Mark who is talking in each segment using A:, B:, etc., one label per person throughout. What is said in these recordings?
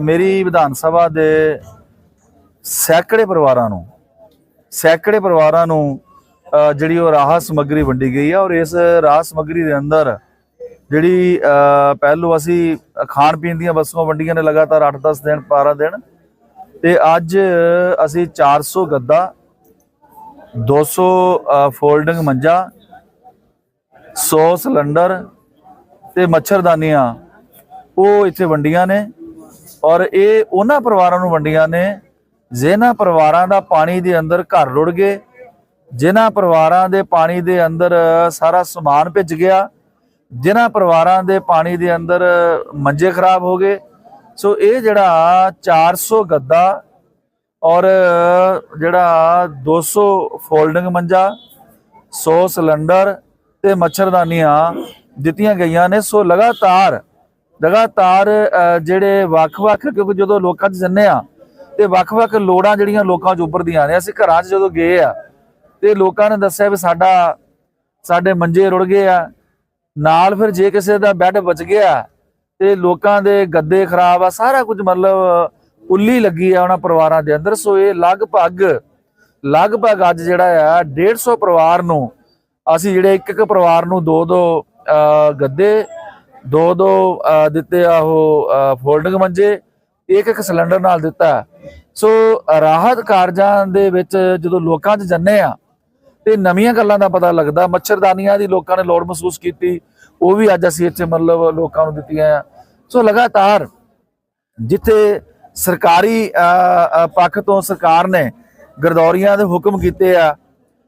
A: ਮੇਰੀ ਵਿਧਾਨ ਸਭਾ ਦੇ ਸੈਂਕੜੇ ਪਰਿਵਾਰਾਂ ਨੂੰ ਸੈਂਕੜੇ ਪਰਿਵਾਰਾਂ ਨੂੰ ਜਿਹੜੀ ਉਹ ਰਾਹਤ ਸਮੱਗਰੀ ਵੰਡੀ ਗਈ ਹੈ ਔਰ ਇਸ ਰਾਹਤ ਸਮੱਗਰੀ ਦੇ ਅੰਦਰ ਜਿਹੜੀ ਪਹਿਲੂ ਅਸੀਂ ਖਾਣ ਪੀਣ ਦੀਆਂ ਵਸਤੂਆਂ ਵੰਡੀਆਂ ਨੇ ਲਗਾਤਾਰ 8-10 ਦਿਨ 12 ਦਿਨ ਤੇ ਅੱਜ ਅਸੀਂ 400 ਗੱਦਾ 200 ਅ, ਫੋਲਡਿੰਗ ਮੰਜਾ 100 ਸਿਲੰਡਰ ਤੇ ਮੱਛਰਦਾਨੀਆਂ ਉਹ ਇੱਥੇ ਵੰਡੀਆਂ ਨੇ। ਔਰ ਇਹ ਉਹਨਾਂ ਪਰਿਵਾਰਾਂ ਨੂੰ ਵੰਡੀਆਂ ਨੇ, ਜਿਹਨਾਂ ਪਰਿਵਾਰਾਂ ਦਾ ਪਾਣੀ ਦੇ ਅੰਦਰ ਘਰ ਰੁੜ ਗਏ ਜਿਨ੍ਹਾਂ ਪਰਿਵਾਰਾਂ ਦੇ ਪਾਣੀ ਦੇ ਅੰਦਰ ਸਾਰਾ ਸਮਾਨ ਭਿੱਜ ਗਿਆ ਜਿਨ੍ਹਾਂ ਪਰਿਵਾਰਾਂ ਦੇ ਪਾਣੀ ਦੇ ਅੰਦਰ ਮੰਜੇ ਖਰਾਬ ਹੋ ਗਏ। ਸੋ ਇਹ ਜਿਹੜਾ 400 ਗੱਦਾ ਔਰ ਜਿਹੜਾ 200 ਫੋਲਡਿੰਗ ਮੰਜਾ 100 ਸਿਲੰਡਰ ਤੇ ਮੱਛਰਦਾਨੀਆਂ ਦਿੱਤੀਆਂ ਗਈਆਂ ਨੇ। ਸੋ ਲਗਾਤਾਰ ਲਗਾਤਾਰ ਜਿਹੜੇ ਵੱਖ-ਵੱਖ, ਕਿਉਂਕਿ ਜਦੋਂ ਲੋਕਾਂ 'ਚ ਜੰਨੇ ਆ, ਤੇ ਵੱਖ-ਵੱਖ ਲੋੜਾਂ ਜਿਹੜੀਆਂ ਲੋਕਾਂ 'ਚ ਉੱਭਰਦੀਆਂ ਨੇ, ਅਸੀਂ ਘਰਾਂ 'ਚ ਜਦੋਂ ਗਏ ਆ, ਤੇ ਲੋਕਾਂ ਨੇ ਦੱਸਿਆ ਵੀ ਸਾਡਾ, ਸਾਡੇ ਮੰਜੇ ਰੁੜ ਗਏ ਆ, ਨਾਲ ਫਿਰ ਜੇ ਕਿਸੇ ਦਾ ਬੈੱਡ ਬਚ ਗਿਆ, ਤੇ ਲੋਕਾਂ ਦੇ ਗੱਦੇ ਖਰਾਬ ਆ, ਸਾਰਾ ਕੁਝ ਮਤਲਬ ਉੱਲੀ ਲੱਗੀ ਆ ਉਹਨਾਂ ਪਰਿਵਾਰਾਂ ਦੇ ਅੰਦਰ। ਸੋ ਇਹ ਲਗਭਗ ਲਗਭਗ ਅੱਜ ਜਿਹੜਾ ਆ 150 ਪਰਿਵਾਰ ਨੂੰ, ਅਸੀਂ ਜਿਹੜੇ ਇੱਕ ਇੱਕ ਪਰਿਵਾਰ ਨੂੰ ਦੋ ਦੋ ਗੱਦੇ ਦੋ ਦੋ ਦਿੱਤੇ ਆ ਉਹ ਫੋਲਡਿੰਗ ਮੰਜੇ, ਇੱਕ ਇੱਕ ਸਿਲੰਡਰ ਨਾਲ ਦਿੱਤਾ। ਸੋ ਰਾਹਤ ਕਾਰਜਾਂ ਦੇ ਵਿੱਚ ਜਦੋਂ ਲੋਕਾਂ 'ਚ ਜੰਨੇ ਆ, ਤੇ ਨਵੀਆਂ ਗੱਲਾਂ ਦਾ ਪਤਾ ਲੱਗਦਾ। ਮੱਛਰਦਾਨੀਆਂ ਦੀ ਲੋਕਾਂ ਨੇ ਲੋੜ ਮਹਿਸੂਸ ਕੀਤੀ। ਉਹ ਵੀ ਅੱਜ ਅਸੀਂ ਇੱਥੇ ਮਤਲਬ ਲੋਕਾਂ ਨੂੰ ਦਿੱਤੀਆਂ ਆ। ਸੋ ਲਗਾਤਾਰ ਜਿੱਥੇ ਸਰਕਾਰੀ ਪੱਖ ਤੋਂ ਸਰਕਾਰ ਨੇ ਗਰਦੌਰੀਆਂ ਦੇ ਹੁਕਮ ਕੀਤੇ ਆ,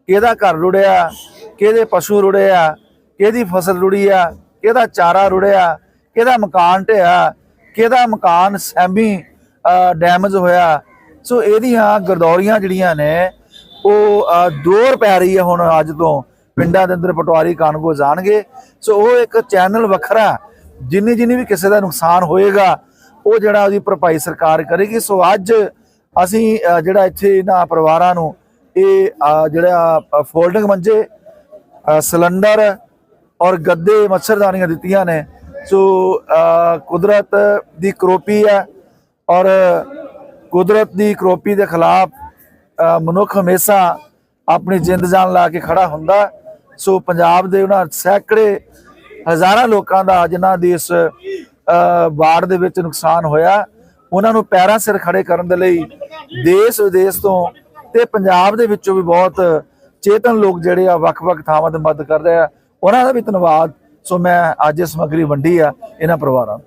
A: ਕਿਹਦਾ ਘਰ ਰੁੜਿਆ, ਕਿਹਦੇ ਪਸ਼ੂ ਰੁੜੇ ਆ, ਕਿਹਦੀ ਫਸਲ ਰੁੜੀ ਆ ਕਿਹਦਾ ਚਾਰਾ ਰੁੜਿਆ ਕਿਹਦਾ ਮਕਾਨ ਢਿਆ ਕਿਹਦਾ ਮਕਾਨ ਸੈਮੀ ਡੈਮੇਜ ਹੋਇਆ। ਸੋ ਇਹਦੀਆਂ ਗਰਦੌਰੀਆਂ ਜਿਹੜੀਆਂ ਨੇ ਉਹ ਅ, ਪੈ ਰਹੀ ਹੈ ਹੁਣ ਅੱਜ ਤੋਂ। ਪਿੰਡਾਂ ਦੇ ਅੰਦਰ ਪਟਵਾਰੀ ਕਾਨੂੰਗੋ ਜਾਣਗੇ। ਸੋ ਉਹ ਇੱਕ ਚੈਨਲ ਵੱਖਰਾ ਜਿੰਨੀ ਜਿੰਨੀ ਵੀ ਕਿਸੇ ਦਾ ਨੁਕਸਾਨ ਹੋਏਗਾ ਉਹ ਜਿਹੜਾ ਉਹਦੀ ਭਰਪਾਈ ਸਰਕਾਰ ਕਰੇਗੀ। ਸੋ ਅੱਜ ਅਸੀਂ ਜਿਹੜਾ ਇੱਥੇ ਇਹਨਾਂ ਪਰਿਵਾਰਾਂ ਨੂੰ ਇਹ ਜਿਹੜਾ ਫੋਲਡਿੰਗ ਮੰਜੇ ਸਿਲੰਡਰ ਔਰ ਗੱਦੇ ਮੱਛਰਦਾਨੀਆਂ ਦਿੱਤੀਆਂ ਨੇ। ਸੋ ਕੁਦਰਤ ਦੀ ਕਰੋਪੀ ਹੈ ਔਰ ਕੁਦਰਤ ਦੀ ਕਰੋਪੀ ਦੇ ਖਿਲਾਫ ਮਨੁੱਖ ਹਮੇਸ਼ਾ ਆਪਣੀ ਜਿੰਦ ਜਾਨ ਲਾ ਕੇ ਖੜਾ ਹੁੰਦਾ। ਸੋ ਪੰਜਾਬ ਦੇ ਉਹਨਾਂ ਸੈਂਕੜੇ ਹਜ਼ਾਰਾਂ ਲੋਕਾਂ ਦਾ ਜਿਨ੍ਹਾਂ ਦੀ ਇਸ ਅ, ਬਾੜ ਦੇ ਵਿੱਚ ਨੁਕਸਾਨ ਹੋਇਆ। ਉਹਨਾਂ ਨੂੰ ਪੈਰਾਂ ਸਿਰ ਖੜੇ ਕਰਨ ਦੇ ਲਈ ਦੇਸ਼ ਵਿਦੇਸ਼ ਤੋਂ ਤੇ ਪੰਜਾਬ ਦੇ ਵਿੱਚੋਂ ਵੀ ਬਹੁਤ ਚੇਤਨ ਲੋਕ ਜਿਹੜੇ ਆ ਵੱਖ-ਵੱਖ ਥਾਵਾਂ ਤੇ ਮਦਦ ਕਰ ਰਹੇ ਆ। ਉਹਨਾਂ ਦਾ ਵੀ ਧੰਨਵਾਦ। ਸੋ ਮੈਂ ਅੱਜ ਇਹ ਸਮੱਗਰੀ ਵੰਡੀ ਆ ਇਹਨਾਂ ਪਰਿਵਾਰਾਂ